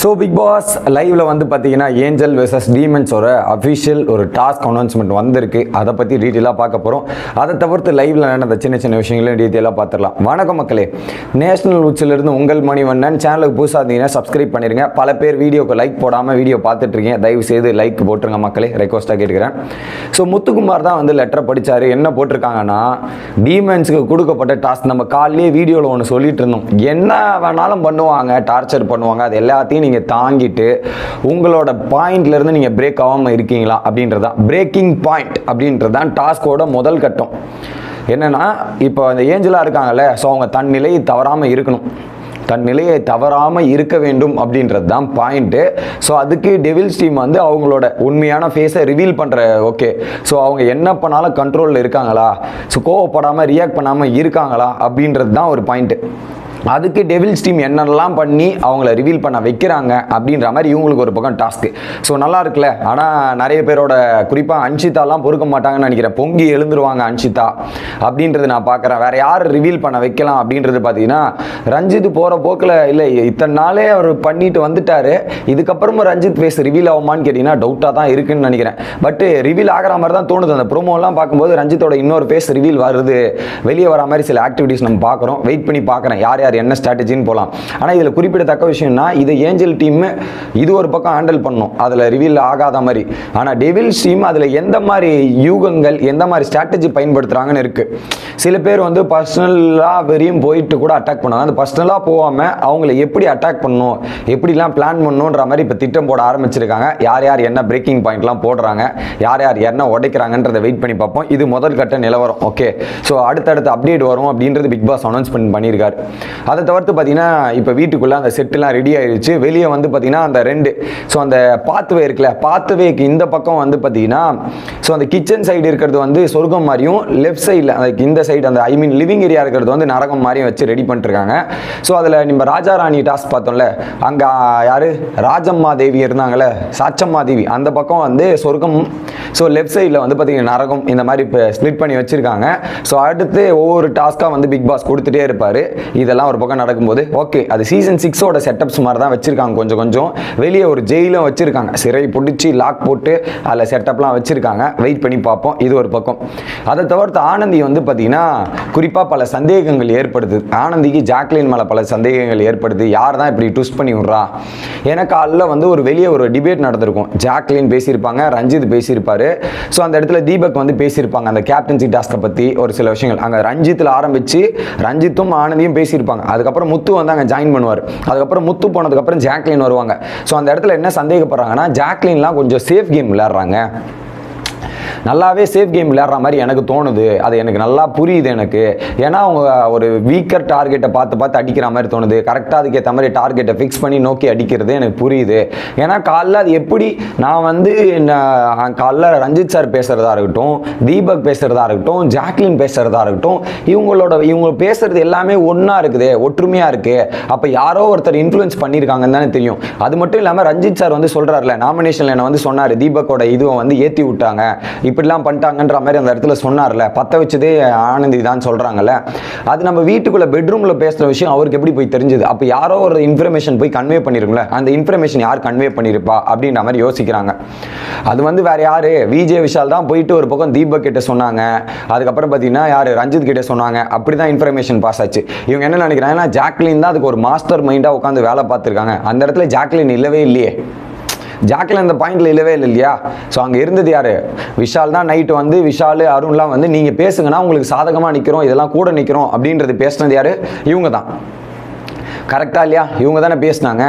So big pass லைவ்ல வந்து பார்த்தீங்கன்னா ஏஞ்சல் வெர்சஸ் டீமன்ஸோட அஃபிஷியல் ஒரு டாஸ்க் அனௌன்ஸ்மெண்ட் வந்திருக்கு. அதை பற்றி டீட்டெயிலாக பார்க்க போகிறோம் அதை தவிர்த்து லைவ்ல நடந்த சின்ன சின்ன விஷயங்களையும் டீட்டெயிலாக பார்த்துடலாம். வணக்கம் மக்களே. நேஷனல் உச்சிலிருந்து உங்கள் மணிவண்ணன். சேனலுக்கு புதுசாக இருந்தீங்கன்னா சப்ஸ்கிரைப் பண்ணிருங்க. பல பேர் வீடியோக்கு லைக் போடாமல் வீடியோ பார்த்துட்டு இருக்கீங்க. தயவு செய்து லைக் போட்டுருங்க மக்களே. ரெக்வஸ்ட்டாக கேட்டுக்கிறேன். ஸோ முத்துக்குமார் தான் வந்து லெட்டர் படித்தார் என்ன போட்டிருக்காங்கன்னா டீமன்ஸுக்கு கொடுக்கப்பட்ட டாஸ்க் நம்ம காலையிலேயே வீடியோவில் ஒன்று சொல்லிட்டு இருந்தோம். என்ன வேணாலும் பண்ணுவாங்க டார்ச்சர் பண்ணுவாங்க அது எல்லாத்தையும் நீங்கள் தாங்கிட்டு உங்களோட பாயிண்ட்ல இருந்து நீங்கள் பிரேக் ஆகாமல் இருக்கீங்களா அப்படின்றதான் பிரேக்கிங் பாயிண்ட் அப்படின்றது தான் டாஸ்கோட முதல் கட்டம். என்னன்னா இப்போ அந்த ஏஞ்சலாக இருக்காங்கல்ல ஸோ அவங்க தன் நிலையை தவறாமல் இருக்கணும். தன் நிலையை தவறாமல் இருக்க வேண்டும் அப்படின்றது தான் பாயிண்ட்டு ஸோ அதுக்கு டெவில்ஸ் டீம் வந்து அவங்களோட உண்மையான ஃபேஸை ரிவீல் பண்ணுற ஓகே ஸோ அவங்க என்ன பண்ணாலும் கண்ட்ரோலில் இருக்காங்களா? ஸோ கோவப்படாமல் ரியாக்ட் பண்ணாமல் இருக்காங்களா? அப்படின்றது தான் ஒரு பாயிண்ட்டு அதுக்கு டெவில்ஸ் டீம் என்னெல்லாம் பண்ணி அவங்கள ரிவீல் பண்ண வைக்கிறாங்க அப்படின்ற மாதிரி இவங்களுக்கு ஒரு பக்கம் டாஸ்க்கு ஸோ நல்லா இருக்குல்ல? ஆனால் நிறைய பேரோட குறிப்பாக அன்ஷிதாலாம் பொறுக்க மாட்டாங்கன்னு நினைக்கிறேன். பொங்கி எழுந்துருவாங்க அன்ஷிதா அப்படின்றது நான் பார்க்குறேன். வேற யார் ரிவீல் பண்ண வைக்கலாம் அப்படின்றது பார்த்தீங்கன்னா ரஞ்சித் போகிற போக்கில் இல்லை. இத்தனை நாளே அவர் பண்ணிட்டு வந்துட்டாரு. இதுக்கப்புறமும் ரஞ்சித் ஃபேஸ் ரிவீல் ஆகுமான்னு கேட்டிங்கன்னா டவுட்டாக தான் இருக்குன்னு நினைக்கிறேன். பட் ரிவீல் ஆகிற மாதிரி தான் தோணுது. அந்த ப்ரோமோலாம் பார்க்கும்போது ரஞ்சித்தோட இன்னொரு ஃபேஸ் ரிவீல் வருது. வெளியே வர மாதிரி சில ஆக்டிவிட்டீஸ் நம்ம பார்க்குறோம். வெயிட் பண்ணி பார்க்குறேன். யார் யார் என்ன ஸ்ட்ராட்டஜின்னு போகலாம் ஆனால் இதில் குறிப்பிடத்தக்க விஷயம்னா இது ஏஞ்சல் டீம் இது ஒரு பக்கம் ஹேண்டில் பண்ணும். அதில் ரிவீல் ஆகாத மாதிரி. ஆனால் டெவில்ஸ் டீம் அதில் எந்த மாதிரி யூகங்கள் எந்த மாதிரி ஸ்ட்ராட்டஜி பயன்படுத்துகிறாங்கன்னு இருக்குது சில பேர் வந்து பர்சனலாக வெறியும் போயிட்டு கூட அட்டாக் பண்ணுவாங்க. அந்த பர்சனலாக போகாமல் அவங்கள எப்படி அட்டாக் பண்ணணும் எப்படிலாம் பிளான் பண்ணணுன்ற மாதிரி இப்போ திட்டம் போட ஆரம்பிச்சிருக்காங்க. யார் யார் என்ன பிரேக்கிங் பாயிண்ட்லாம் போடுறாங்க யார் யார் என்ன உடைக்கிறாங்கன்றதை வெயிட் பண்ணி பார்ப்போம். இது முதல் கட்ட நிலவரம் ஓகே ஸோ அடுத்தடுத்து அப்டேட் வரும் அப்படின்றது பிக் பாஸ் அனௌன்ஸ்மெண்ட் பண்ணியிருக்காரு. அதை தவிர்த்து பார்த்தீங்கன்னா இப்போ வீட்டுக்குள்ளே அந்த செட்டுலாம் ரெடி ஆயிடுச்சு வெளியே வந்து பார்த்தீங்கன்னா அந்த ரெண்டு ஸோ அந்த பாத்வே இருக்குல்ல பாத்வேக்கு இந்த பக்கம் வந்து பார்த்தீங்கன்னா ஸோ அந்த கிச்சன் சைடு இருக்கிறது வந்து சொர்க்கம் மாதிரியும் லெஃப்ட் சைடில் அந்த இந்த சைடு அந்த ஐ மீன் லிவிங் ஏரியா இருக்கிறது வந்து நரகம் மாதிரியும் வச்சு ரெடி பண்ணிட்டுருக்காங்க. ஸோ அதில் நம்ம ராஜா ராணி டாஸ்க் பார்த்தோம்ல அங்கே யார்? ராஜம்மா தேவி இருந்தாங்கல்ல சாச்சம்மா தேவி அந்த பக்கம் வந்து சொர்க்கம் ஸோ லெஃப்ட் சைடில் வந்து பார்த்தீங்கன்னா நரகம் இந்த மாதிரி இப்போ ஸ்ப்ளிட் பண்ணி வச்சுருக்காங்க. ஸோ அடுத்து ஒவ்வொரு டாஸ்க்காக வந்து பிக் பாஸ் கொடுத்துட்டே இருப்பார். இதெல்லாம் ஒரு பக்கம் நடக்கும்போது ஓகே அது சீசன் சிக்ஸோட செட்டப்ஸ் மாதிரி தான் வச்சுருக்காங்க கொஞ்சம் கொஞ்சம். வெளியே ஒரு ஜெயிலும் வச்சுருக்காங்க. சிறை பிடிச்சி லாக் போட்டு அதில் செட்டப்லாம் வச்சுருக்காங்க. வெயிட் பண்ணி பார்ப்போம். இது ஒரு பக்கம். அதை தவிர்த்து ஆனந்தி வந்து பார்த்தீங்கன்னா குறிப்பாக பல சந்தேகங்கள் ஏற்படுது. ஆனந்திக்கு ஜாக்லின் மேலே பல சந்தேகங்கள் ஏற்படுது. யார் தான் இப்படி ட்விஸ்ட் பண்ணி விட்றா? ஏன்னா காலைல வந்து ஒரு வெளியே ஒரு டிபேட் நடந்திருக்கும். ஜாக்லின் பேசியிருப்பாங்க ரஞ்சித் பேசியிருப்பாரு. ஸோ அந்த இடத்துல தீபக் வந்து பேசியிருப்பாங்க. அந்த கேப்டன்சி டாஸ்கை பற்றி ஒரு சில விஷயங்கள். அங்கே ரஞ்சித்தில் ஆரம்பித்து ரஞ்சித்தும் ஆனந்தியும் பேசியிருப்பாங்க. அதுக்கப்புறம் முத்து வந்து அங்கே ஜாயின் பண்ணுவார். அதுக்கப்புறம் முத்து போனதுக்கப்புறம் ஜாக்லின் வருவாங்க. ஸோ அந்த இடத்துல என்ன சந்தேகப்படுறாங்கன்னா ஜாக்லின்லாம் கொஞ்சம் சேஃப் கேம் விளையாடுறாங்க. நல்லாவே சேஃப் கேம் விளையாடுற மாதிரி எனக்கு தோணுது. அது எனக்கு நல்லா புரியுது எனக்கு. ஏன்னா அவங்க ஒரு வீக்கர் டார்கெட்டை பார்த்து பார்த்து அடிக்கிற மாதிரி தோணுது. கரெக்டாக அதுக்கேற்ற மாதிரி டார்கெட்டை ஃபிக்ஸ் பண்ணி நோக்கி அடிக்கிறது எனக்கு புரியுது. ஏன்னா காலைல அது எப்படி நான் வந்து நான் காலைல ரஞ்சித் சார் பேசுகிறதா இருக்கட்டும் தீபக் பேசுகிறதா இருக்கட்டும் ஜாக்லின் பேசுகிறதா இருக்கட்டும் இவங்களோட இவங்க பேசுகிறது எல்லாமே ஒன்றா இருக்குது ஒற்றுமையாக இருக்குது அப்போ யாரோ ஒருத்தர் இன்ஃப்ளூயன்ஸ் பண்ணியிருக்காங்கன்னு தானே தெரியும். அது மட்டும் இல்லாமல் ரஞ்சித் சார் வந்து சொல்கிறாருல நாமினேஷனில் என்ன வந்து சொன்னார் தீபக்கோட இதுவை வந்து ஏற்றி விட்டாங்க. இப்படிலாம் பண்ணிட்டாங்கன்ற மாதிரி அந்த இடத்துல சொன்னார்ல. பற்ற வச்சதே ஆனந்தி தான் சொல்கிறாங்கல்ல அது நம்ம வீட்டுக்குள்ளே பெட்ரூமில் பேசுகிற விஷயம் அவருக்கு எப்படி போய் தெரிஞ்சுது? அப்போ யாரோ ஒரு இன்ஃபர்மேஷன் போய் கன்வே பண்ணிருக்கும்ல. அந்த இன்ஃபர்மேஷன் யார் கன்வே பண்ணியிருப்பா அப்படின்ற மாதிரி யோசிக்கிறாங்க. அது வந்து வேற யார்? விஜய் விஷால் தான் போயிட்டு ஒரு பக்கம் தீபக் கிட்ட சொன்னாங்க. அதுக்கப்புறம் பார்த்தீங்கன்னா யார்? ரஞ்சித் கிட்ட சொன்னாங்க. அப்படி தான் இன்ஃபர்மேஷன் பாஸ் ஆச்சு. இவங்க என்ன நினைக்கிறாங்கன்னா ஜாக்லின் தான் அதுக்கு ஒரு மாஸ்டர் மைண்டாக உட்காந்து வேலை பார்த்துருக்காங்க. அந்த இடத்துல ஜாக்லின் இல்லவே இல்லையே. ஜாக்கில் அந்த பாயிண்டில் இல்லவே இல்லை இல்லையா? ஸோ அங்கே இருந்தது யார்? விஷால் தான் நைட்டு வந்து விஷால் அருண்லாம் வந்து நீங்கள் பேசுங்கன்னா உங்களுக்கு சாதகமாக நிற்கிறோம் இதெல்லாம் கூட நிற்கிறோம் அப்படின்றது பேசுனது யார்? இவங்க தான் கரெக்டாக இல்லையா? இவங்க தானே பேசினாங்க.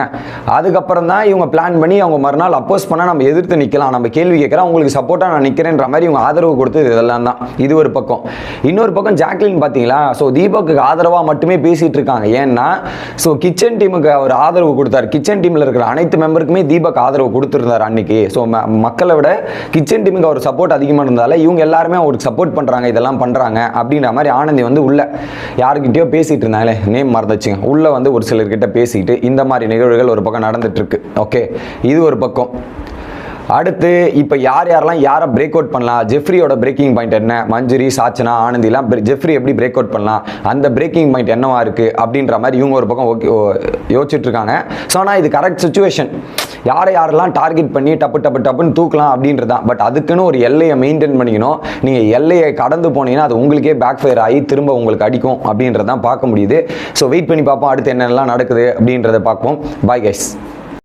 அதுக்கப்புறம் தான் இவங்க பிளான் பண்ணி அவங்க மறுநாள் அப்போஸ் பண்ணால் நம்ம எதிர்த்து நிற்கலாம் நம்ம கேள்வி கேட்குறோம் உங்களுக்கு சப்போர்ட்டாக நான் நிற்கிறேன்ற மாதிரி இவங்க ஆதரவு கொடுத்தது இதெல்லாம் தான். இது ஒரு பக்கம். இன்னொரு பக்கம் ஜாக்லின் பார்த்தீங்களா? ஸோ தீபக்கு ஆதரவாக மட்டுமே பேசிகிட்டு இருக்காங்க. ஏன்னா ஸோ கிச்சன் டீமுக்கு அவர் ஆதரவு கொடுத்தார். கிச்சன் டீமில் இருக்கிற அனைத்து மெம்பருக்குமே தீபக் ஆதரவு கொடுத்துருந்தார் அன்னைக்கு. ஸோ மக்களை விட கிச்சன் டீமுக்கு அவர் சப்போர்ட் அதிகமாக இருந்தால இவங்க எல்லாருமே அவருக்கு சப்போர்ட் பண்ணுறாங்க இதெல்லாம் பண்ணுறாங்க அப்படின்ற மாதிரி ஆனந்தி வந்து உள்ள யாருக்கிட்டயோ பேசிகிட்டு இருந்தாங்களே நேம் மறந்துச்சுங்க உள்ள வந்து ஒரு சிலர்கிட்ட பேசிட்டு இந்த மாதிரி நிகழ்வுகள் ஒரு பக்கம் நடந்துட்டு இருக்கு. ஓகே இது ஒரு பக்கம். அடுத்து இப்போ யார் யாரெல்லாம் யாரை பிரேக் அவுட் பண்ணலாம்? ஜெஃப்ரியோட பிரேக்கிங் பாயிண்ட் என்ன? மஞ்சுரி சாச்சனா ஆனந்திலாம் ஜெஃப்ரி எப்படி பிரேக் அவுட் பண்ணலாம்? அந்த பிரேக்கிங் பாயிண்ட் என்னவா இருக்குது அப்படின்ற மாதிரி இவங்க ஒரு பக்கம் ஓகே யோசிச்சுட்டு இருக்காங்க. ஸோ ஆனால் இது கரெக்ட் சுச்சுவேஷன் யாரை யாரெல்லாம் டார்கெட் பண்ணி டப்பு டப்பு டப்புன்னு தூக்கலாம் அப்படின்றது தான் பட் அதுக்குன்னு ஒரு எல்லையை மெயின்டைன் பண்ணிக்கணும். நீங்கள் எல்லையை கடந்து போனீங்கன்னா அது உங்களுக்கே பேக் ஃபயர் ஆகி திரும்ப உங்களுக்கு அடிக்கும் அப்படின்றதான் பார்க்க முடியுது. ஸோ வெயிட் பண்ணி பார்ப்போம் அடுத்து என்னென்னலாம் நடக்குது அப்படின்றத பார்ப்போம். Bye guys